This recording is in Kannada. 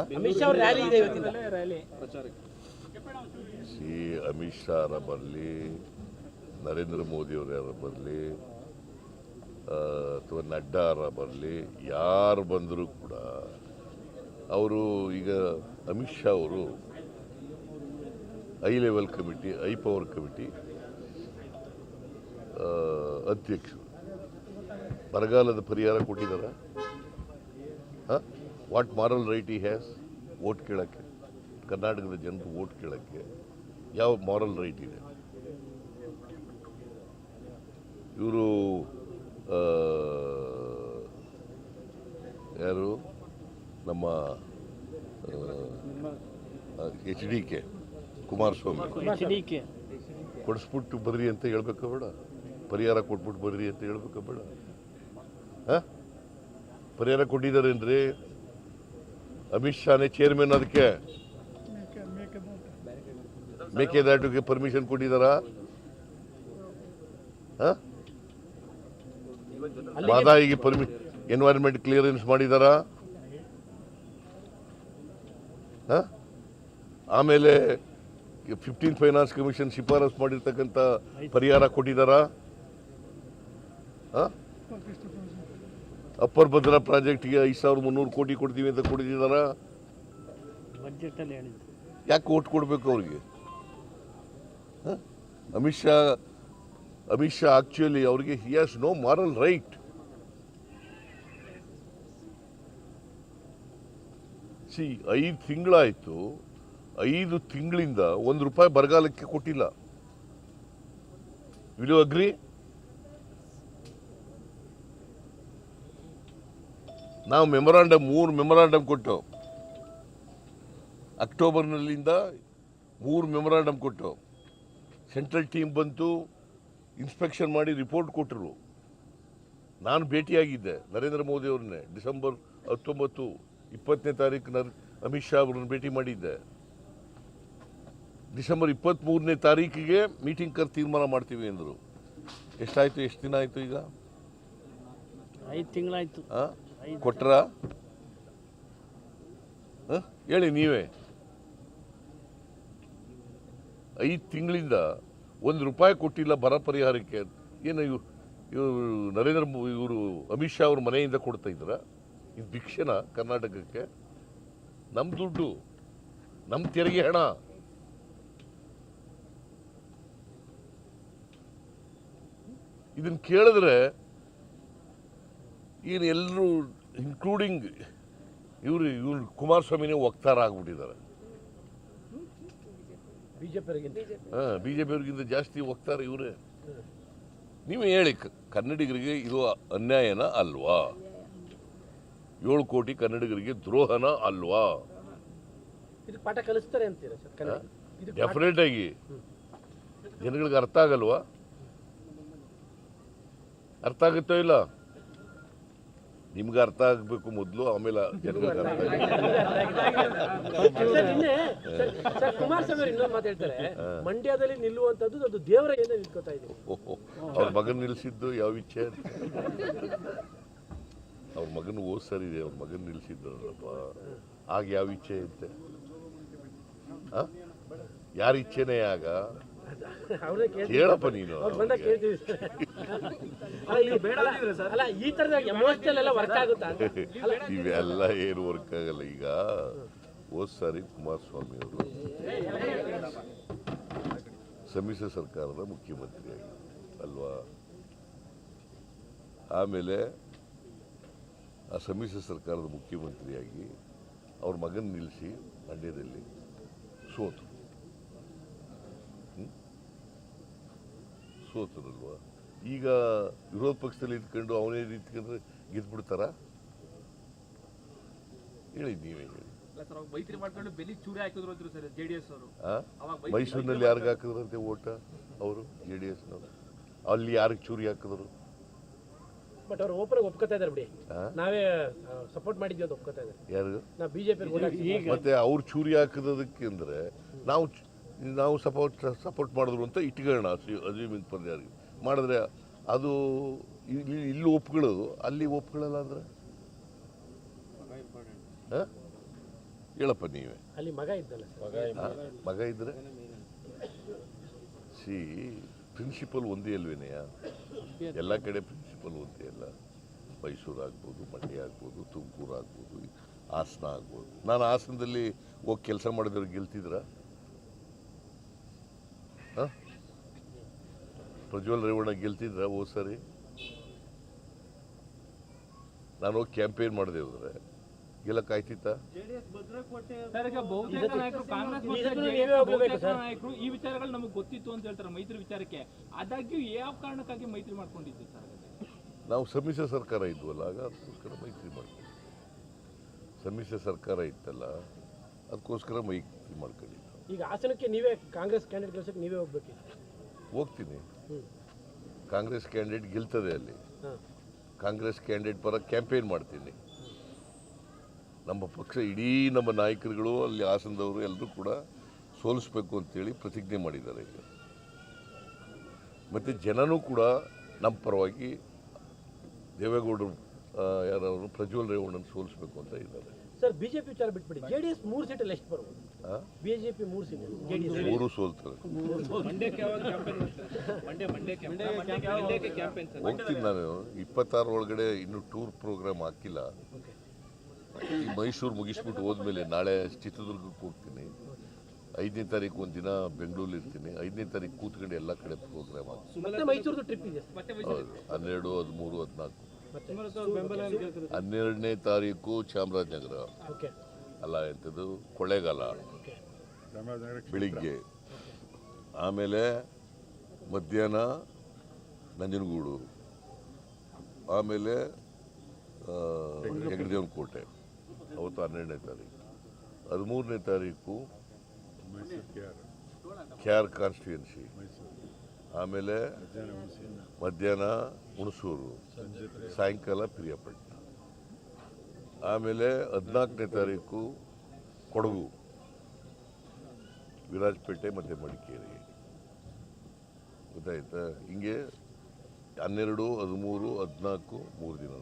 ಅಮಿತ್ ಶಾ ರ್ಯಾಲಿ ಇದೆ ಇವತ್ತಿಂದ. ಸಿ ಅಮಿತ್ ಶಾ ಅವರ ಬರಲಿ ನರೇಂದ್ರ ಮೋದಿಯವರು ಯಾರು ಬರಲಿ ಅಥವಾ ನಡ್ಡಾ ಅವರ ಬರಲಿ ಯಾರು ಬಂದರೂ ಕೂಡ ಅವರು ಈಗ ಅಮಿತ್ ಶಾ ಅವರು high level committee high power committee ಅಧ್ಯಕ್ಷರು. ಬರಗಾಲದ ಪರಿಹಾರ ಕೊಟ್ಟಿದ್ದಾರಾ? What moral right he has vote ಕೇಳೋಕ್ಕೆ. ಕರ್ನಾಟಕದ ಜನರು ವೋಟ್ ಕೇಳೋಕ್ಕೆ. ಯಾವ ಮಾರಲ್ ರೈಟ್ ಇದೆ? ಇವರು ಯಾರು? ನಮ್ಮ ಎಚ್ ಡಿ ಕೆ ಕುಮಾರಸ್ವಾಮಿ. ಕೊಡಿಸ್ಬಿಟ್ಟು ಬರ್ರಿ ಅಂತ ಹೇಳ್ಬೇಕಾ ಬೇಡ. ಪರಿಹಾರ ಕೊಟ್ಬಿಟ್ಟು ಬರ್ರಿ ಅಂತ ಹೇಳ್ಬೇಕಾ ಬೇಡ. ಹಾಂ? ಪರಿಹಾರ ಕೊಟ್ಟಿದ್ದಾರೇನ್ರಿ ಅಮಿತ್ ಶಾನೇ ಚೇರ್ಮನ್ ಅದಕ್ಕೆ. ಮೇಕೆದಾಟುಗೆ ಪರ್ಮಿಷನ್ ಕೊಟ್ಟಿದ್ದಾರಾ? ಬಾದಾಯಿಗೆ ಪರ್ಮಿ ಎನ್ವೈರನ್ಮೆಂಟ್ ಕ್ಲಿಯರೆನ್ಸ್ ಮಾಡಿದಾರಾ? ಹ? ಆಮೇಲೆ ಫಿಫ್ಟೀನ್ ಫೈನಾನ್ಸ್ ಕಮಿಷನ್ ಶಿಫಾರಸ್ ಮಾಡಿರ್ತಕ್ಕಂಥ ಪರಿಹಾರ ಕೊಟ್ಟಿದ್ದಾರಾ ಹ? ಅಪ್ಪರ್ ಭದ್ರಾ ಪ್ರಾಜೆಕ್ಟ್ಗೆ ಐದು ಸಾವಿರದ ಮುನ್ನೂರು ಕೋಟಿ ಕೊಡ್ತೀವಿ ಅಂತ ಕೊಡಿದಾರ ಯಾಕೆ ಓಟ್ ಕೊಡಬೇಕು ಅವ್ರಿಗೆ? ಅಮಿತ್ ಶಾ ಅಮಿತ್ ಶಾ ಆಕ್ಚುಲಿ ಅವ್ರಿಗೆ he has no moral right see ಐದು ತಿಂಗಳಾಯಿತು. ಐದು ತಿಂಗಳಿಂದ ಒಂದು ರೂಪಾಯಿ ಬರಗಾಲಕ್ಕೆ ಕೊಟ್ಟಿಲ್ಲ. Will you agree? ನಾವು ಮೆಮೊರಾಂಡಮ್ ಮೂರು ಮೆಮೊರಾಂಡಮ್ ಕೊಟ್ಟು ಅಕ್ಟೋಬರ್ನಲ್ಲಿಂದ ಮೂರು ಮೆಮೊರಾಂಡಮ್ ಕೊಟ್ಟು ಸೆಂಟ್ರಲ್ ಟೀಮ್ ಬಂತು ಇನ್ಸ್ಪೆಕ್ಷನ್ ಮಾಡಿ ರಿಪೋರ್ಟ್ ಕೊಟ್ಟರು. ನಾನು ಭೇಟಿಯಾಗಿದ್ದೆ ನರೇಂದ್ರ ಮೋದಿ ಅವ್ರನ್ನೇ ಡಿಸೆಂಬರ್ ಹತ್ತೊಂಬತ್ತು ಇಪ್ಪತ್ತನೇ ತಾರೀಕು ನರ್ ಅಮಿತ್ ಶಾ ಅವ್ರನ್ನ ಭೇಟಿ ಮಾಡಿದ್ದೆ. ಡಿಸೆಂಬರ್ ಇಪ್ಪತ್ತ್ಮೂರನೇ ತಾರೀಕಿಗೆ ಮೀಟಿಂಗ್ ಕರ್ ತೀರ್ಮಾನ ಮಾಡ್ತೀವಿ ಅಂದರು ಎಷ್ಟಾಯಿತು ಎಷ್ಟು ದಿನ ಆಯಿತು ಈಗ? ಐದು ತಿಂಗಳಾಯಿತು. ಆ? ಕೊಟ್ರಾ? ಹೇಳಿ ನೀವೇ. ಐದು ತಿಂಗಳಿಂದ ಒಂದು ರೂಪಾಯಿ ಕೊಟ್ಟಿಲ್ಲ ಬರ ಪರಿಹಾರಕ್ಕೆ. ಏನು ಇವ್ ಇವರು ನರೇಂದ್ರ ಇವರು ಅಮಿತ್ ಶಾ ಅವ್ರ ಮನೆಯಿಂದ ಕೊಡ್ತಾ ಇದ್ರ ಇದು ಭಿಕ್ಷೆನ ಕರ್ನಾಟಕಕ್ಕೆ? ನಮ್ಮ ದುಡ್ಡು ನಮ್ಮ ತೆರಿಗೆ ಹಣ. ಇದನ್ನು ಕೇಳಿದ್ರೆ ಏನು ಎಲ್ಲರೂ ಇನ್ಕ್ಲೂಡಿಂಗ್ ಇವರು ಇವ್ರು ಕುಮಾರಸ್ವಾಮಿನೇ ವಕ್ತಾರ ಆಗ್ಬಿಟ್ಟಿದ್ದಾರೆ. ಹಾಂ ಬಿ ಜೆ ಪಿಯವ್ರಿಗಿಂತ ಜಾಸ್ತಿ ವಕ್ತಾರ ಇವರೇ. ನೀವು ಹೇಳಿ ಕನ್ನಡಿಗರಿಗೆ ಇದು ಅನ್ಯಾಯನ ಅಲ್ವಾ? ಏಳು ಕೋಟಿ ಕನ್ನಡಿಗರಿಗೆ ದ್ರೋಹನ ಅಲ್ವಾ? ಇದು ಪಾಠ ಕಲಿಸ್ತಾರೆ ಡೆಫಿನೆಟ್ ಆಗಿ. ಜನಗಳಿಗೆ ಅರ್ಥ ಆಗಲ್ವಾ? ಅರ್ಥ ಆಗುತ್ತೋ ಇಲ್ಲ? ನಿಮ್ಗೆ ಅರ್ಥ ಆಗಬೇಕು ಮೊದಲು ಆಮೇಲೆ ಜನಗಳಿಗೆ ಅರ್ಥ ಮಂಡ್ಯದಲ್ಲಿ ನಿಲ್ಲುವಂತದ್ದು ಅದು ದೇವರ ಏನೇ ನಿಂತ್ಕೋತಾ ಇದೆ. ಓಹೋ ಅವ್ರ ಮಗನ್ ನಿಲ್ಲಿಸಿದ್ದು ಯಾವ ಇಚ್ಛೆ ಅವ್ರ ಮಗನ ಓದ್ ಸರಿ ಇದೆ ಅವ್ರ ಮಗನ್ ನಿಲ್ಸಿದ್ರಲ್ಲಪ್ಪ ಆಗ ಯಾವ ಇಚ್ಛೆ ಆ? ಯಾರ ಇಚ್ಛೆನೇ ಆಗ? ಹೇಳಪ್ಪ ನೀನು. ಇವೆಲ್ಲ ಏನು ವರ್ಕ್ ಆಗಲ್ಲ ಈಗ. ಹೋದ್ ಸಾರಿ ಕುಮಾರಸ್ವಾಮಿ ಅವರು. ಸಮ್ಮಿಶ್ರ ಸರ್ಕಾರದ ಮುಖ್ಯಮಂತ್ರಿಯಾಗಿ ಅಲ್ವಾ? ಆಮೇಲೆ ಆ ಸಮ್ಮಿಶ್ರ ಸರ್ಕಾರದ ಮುಖ್ಯಮಂತ್ರಿಯಾಗಿ ಅವ್ರ ಮಗನ ನಿಲ್ಲಿಸಿ ಮಂಡ್ಯದಲ್ಲಿ ಸೋತರು ಸೋತರಲ್ವಾ? ಈಗ ವಿರೋಧ ಪಕ್ಷದಲ್ಲಿ ಇದ್ಕೊಂಡು ಅವನೇ ನಿಂತ್ಕೊಂಡ್ರೆ ಗೆದ್ಬಿಡ್ತಾರ? ಹೇಳಿ ನೀವೇ ಹೇಳಿ. ಮೈಸೂರಿನಲ್ಲಿ ಯಾರಿಗೆ ಹಾಕಿದ್ರಂತೆ ಓಟ ಅವರು ಜೆ ಡಿ ಎಸ್ನವರು ಅಲ್ಲಿ ಯಾರಿಗೆ ಚೂರಿ ಹಾಕಿದ್ರು? ಬಟ್ ಅವ್ರು ಓಪನ್ ಒಪ್ಕೋತಾ ಇದಾರೆ ಬಿಡಿ. ನಾವೇ ಸಪೋರ್ಟ್ ಮಾಡಿದ್ವಿ ಅಂತ ಒಪ್ಕೋತಾ ಇದ್ದಾರೆ ಯಾರು? ನಾವು ಬಿಜೆಪಿ ಮತ್ತೆ ಅವ್ರು ಚೂರಿ ಹಾಕಿದಕ್ಕೆ ಅಂದ್ರೆ ನಾವು ಚು- ನಾವು ಸಪೋರ್ಟ್ ಸಪೋರ್ಟ್ ಮಾಡಿದ್ರು ಅಂತ ಇಟ್ಕೊಳ್ಳೋಣ ಪರ್ ಪರ್ಯಾರಿಗೆ ಮಾಡಿದ್ರೆ ಅದು ಇಲ್ಲಿ ಇಲ್ಲಿ ಒಪ್ಕೊಳ್ಳೋದು ಅಲ್ಲಿ ಒಪ್ಕೊಳ್ಳಲ್ಲ ಅಂದ್ರೆ? ಹೇಳಪ್ಪ ನೀವೇ. ಅಲ್ಲಿ ಮಗ ಇದ್ದಲ್ಲ ಸರ್. ಆ, ಮಗ ಇದ್ರೆ? ಸಿ ಪ್ರಿನ್ಸಿಪಲ್ ಒಂದೇ ಅಲ್ವೇನೆಯ? ಎಲ್ಲ ಕಡೆ ಪ್ರಿನ್ಸಿಪಲ್ ಒಂದೇ ಅಲ್ಲ. ಮೈಸೂರು ಆಗ್ಬೋದು ಮಂಡ್ಯ ಆಗ್ಬೋದು ತುಮಕೂರು ಆಗ್ಬೋದು ಹಾಸನ ಆಗ್ಬೋದು. ನಾನು ಹಾಸನದಲ್ಲಿ ಹೋಗಿ ಕೆಲಸ ಮಾಡಿದವ್ರು ಗೆಲ್ತಿದ್ರ? ಪ್ರಜ್ವಲ್ ರೇವಣ್ಣ ಗೆಲ್ತಿದ್ರ? ಓ ಸರಿ. ನಾನು ಹೋಗಿ ಕ್ಯಾಂಪೇನ್ ಮಾಡಿದೆ ಹೋದ್ರೆ. ಗೆಲ್ಲಕ್ಕೆ ಆಯ್ತಿತ್ತ? ಈ ವಿಚಾರಗಳು ನಮಗೆ ಗೊತ್ತಿತ್ತು ಅಂತ ಹೇಳ್ತಾರೆ ಮೈತ್ರಿ ವಿಚಾರಕ್ಕೆ. ಆದಾಗ್ಯೂ ಯಾವ ಕಾರಣಕ್ಕಾಗಿ ಮೈತ್ರಿ ಮಾಡ್ಕೊಂಡಿದ್ದು ಸರ್. ನಾವು ಸಮ್ಮಿಶ್ರ ಸರ್ಕಾರ ಇದ್ವಲ್ಲ ಆಗ ಅದಕ್ಕೋಸ್ಕರ ಮೈತ್ರಿ ಮಾಡ್ತೀವಿ. ಸಮ್ಮಿಶ್ರ ಸರ್ಕಾರ ಇತ್ತಲ್ಲ ಅದಕ್ಕೋಸ್ಕರ ಮೈತ್ರಿ ಮಾಡ್ಕೊಂಡಿದ್ದು ಈಗ ಹಾಸನಕ್ಕೆ ನೀವೇ ಕಾಂಗ್ರೆಸ್ ಕ್ಯಾಂಡಿಡೇಟ್ ಕೆಲಸಕ್ಕೆ ನೀವೇ ಹೋಗ್ಬೇಕು ಹೋಗ್ತೀನಿ. ಕಾಂಗ್ರೆಸ್ ಕ್ಯಾಂಡಿಡೇಟ್ ಗೆಲ್ತದೆ ಅಲ್ಲಿ. ಕಾಂಗ್ರೆಸ್ ಕ್ಯಾಂಡಿಡೇಟ್ ಪರ ಕ್ಯಾಂಪೇನ್ ಮಾಡ್ತೀನಿ. ನಮ್ಮ ಪಕ್ಷ ಇಡೀ ನಮ್ಮ ನಾಯಕರುಗಳು ಅಲ್ಲಿ ಹಾಸನದವರು ಎಲ್ಲರೂ ಕೂಡ ಸೋಲಿಸ್ಬೇಕು ಅಂತೇಳಿ ಪ್ರತಿಜ್ಞೆ ಮಾಡಿದ್ದಾರೆ ಈಗ. ಮತ್ತು ಜನನೂ ಕೂಡ ನಮ್ಮ ಪರವಾಗಿ ದೇವೇಗೌಡರು ಯಾರವರು ಪ್ರಜ್ವಲ್ ರೇವಣ್ಣನ ಸೋಲಿಸ್ಬೇಕು ಅಂತ ಇದ್ದಾರೆ. ಸರ್ ಬಿಜೆಪಿ ವಿಚಾರ ಬಿಟ್ಬಿಡಿ. ಜೆ ಡಿ ಎಸ್ ಮೂರು ಸೀಟಲ್ಲಿ ಎಷ್ಟು ಬರ್ಬೋದು? ಬಿಜೆಪಿ ಮೂರು ಮೂರು ಸೋಲ್ತಾರೆ. ಹೋಗ್ತೀನಿ ನಾನು. ಇಪ್ಪತ್ತಾರು ಒಳಗಡೆ ಇನ್ನು ಟೂರ್ ಪ್ರೋಗ್ರಾಮ್ ಹಾಕಿಲ್ಲ. ಈ ಮೈಸೂರು ಮುಗಿಸ್ಬಿಟ್ಟು ಹೋದ್ಮೇಲೆ ನಾಳೆ ಚಿತ್ರದುರ್ಗಕ್ಕೆ ಹೋಗ್ತೀನಿ. ಐದನೇ ತಾರೀಕು ಒಂದಿನ ಬೆಂಗಳೂರಲ್ಲಿ ಇರ್ತೀನಿ. ಐದನೇ ತಾರೀಕು ಕೂತ್ಕೊಂಡು ಎಲ್ಲ ಕಡೆ ಪ್ರೋಗ್ರಾಮ್ ಹಾಕ್ತೀನಿ. ಮತ್ತೆ ಮೈಸೂರದು ಟ್ರಿಪ್ ಇದೆ ಮತ್ತೆ ಹೌದು. ಹನ್ನೆರಡು ಹದಿಮೂರು ಹದಿನಾಲ್ಕು. ಮತ್ತೆ ಹನ್ನೆರಡನೇ ತಾರೀಕು ಚಾಮರಾಜನಗರ. ಓಕೆ. ಅಲ್ಲ, ಎಂಥದ್ದು? ಕೊಳ್ಳೇಗಾಲ. ಬೆಳಿಗ್ಗೆ. ಆಮೇಲೆ ಮಧ್ಯಾಹ್ನ ನಂಜನಗೂಡು. ಆಮೇಲೆ ಹೆಗ್ಗಡದೇವನ ಕೋಟೆ. ಅವತ್ತು ಹನ್ನೆರಡನೇ ತಾರೀಕು. ಹದಿಮೂರನೇ ತಾರೀಕು ಕ್ಯಾರ್ ಕಾನ್ಸ್ಟಿಟ್ಯೂನ್ಸಿ ಆಮೇಲೆ ಮಧ್ಯಾಹ್ನ ಹುಣಸೂರು. ಸಾಯಂಕಾಲ ಪ್ರಿಯಪಟ್ಟಣ ಆಮೇಲೆ ಹದಿನಾಲ್ಕನೇ ತಾರೀಕು ಕೊಡಗು ವಿರಾಜಪೇಟೆ ಮತ್ತು ಮಡಿಕೇರಿ. ಗೊತ್ತಾಯ್ತಾ? ಹಿಂಗೆ ಹನ್ನೆರಡು ಹದಿಮೂರು ಹದಿನಾಲ್ಕು ಮೂರು ದಿನ